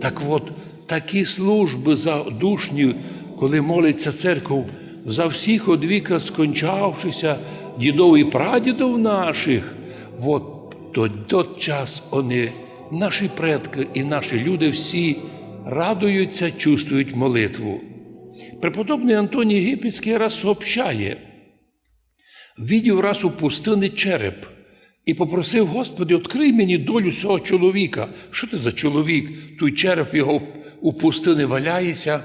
Так от, такі служби задушні, коли молиться церков, за всіх од віка скончавшися дідов і прадідов наших, от то тот час вони, наші предки і наші люди всі радуються, чувствують молитву. Преподобний Антоній Єгипетський раз сообщає, видів раз у пустини череп і попросив Господи, відкрий мені долю цього чоловіка. Що ти за чоловік? Той череп його у пустини валяється.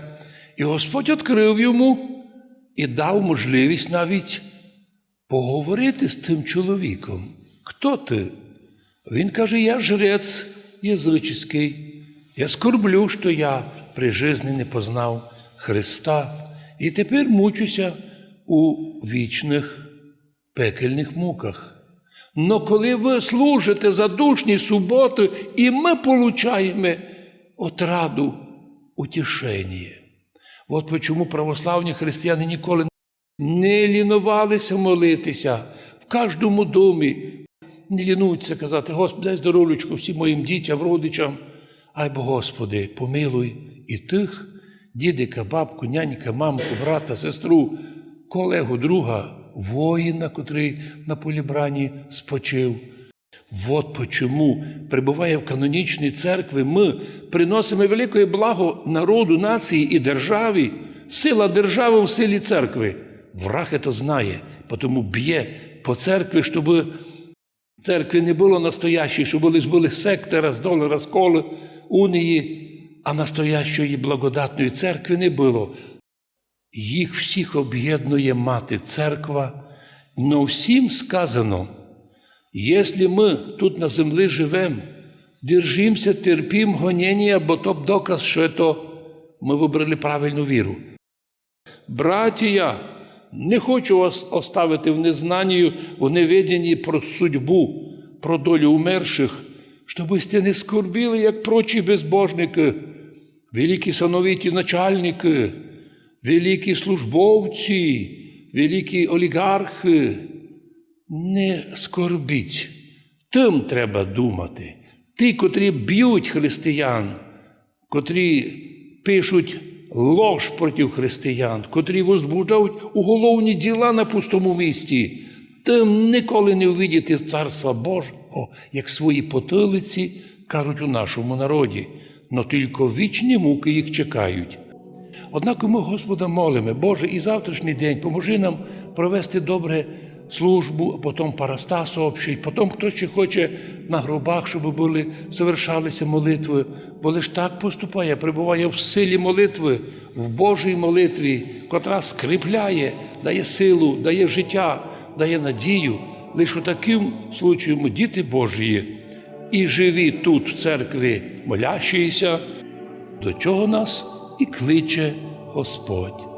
І Господь відкрив йому і дав можливість навіть поговорити з тим чоловіком. Хто ти? Він каже: Я жрець язичний. Я скорблю, що я при житті не познав Христа і тепер мучуся у вічних пекельних муках. Но коли ви служите задушні суботи, і ми получаємо отраду, утішення. От чому православні християни ніколи не лінувалися молитися в кожному домі. Не лінуються казати, Господи, дай здоров'ячку всім моїм дітям, родичам. Ай бо Господи, помилуй і тих, дідика, бабку, нянька, мамку, брата, сестру, колегу, друга, воїна, котрий на полі брані спочив. От почому прибуває в канонічній церкві, ми приносимо велике благо народу, нації і державі. Сила держави в силі церкви. Враг це знає, тому б'є по церкві, щоб церкви не було настоящої, щоб лише були секти, роздоли, розколи, унії, а настоящої благодатної церкви не було. Їх всіх об'єднує мати церква, но всім сказано, якщо ми тут на землі живемо, держимося, терпім гонення, бо то доказ, що це ми вибрали правильну віру. Братія, не хочу вас оставити в незнанні, в неведенні про судьбу, про долю умерших, щоб ви не скорбіли, як прочі безбожники, великі сановиті начальники, великі службовці, великі олігархи. Не скорбіть. Тим треба думати. Ті, котрі б'ють християн, котрі пишуть лож проти християн, котрі возбуждають уголовні діла на пустому місці, тим ніколи не увидіти Царства Божого, як свої потилиці кажуть у нашому народі, но тільки вічні муки їх чекають. Однак ми Господа молимо, Боже, і завтрашній день поможи нам провести добре службу, а потім парастас общий, потім хто ще хоче на гробах, щоб були, совершалися молитви, бо лиш так поступає, перебуває в силі молитви, в Божій молитві, котра скріпляє, дає силу, дає життя, дає надію. Лише у таким случаєм ми діти Божії і живі тут, в церкві, молящіся, до чого нас і кличе Господь.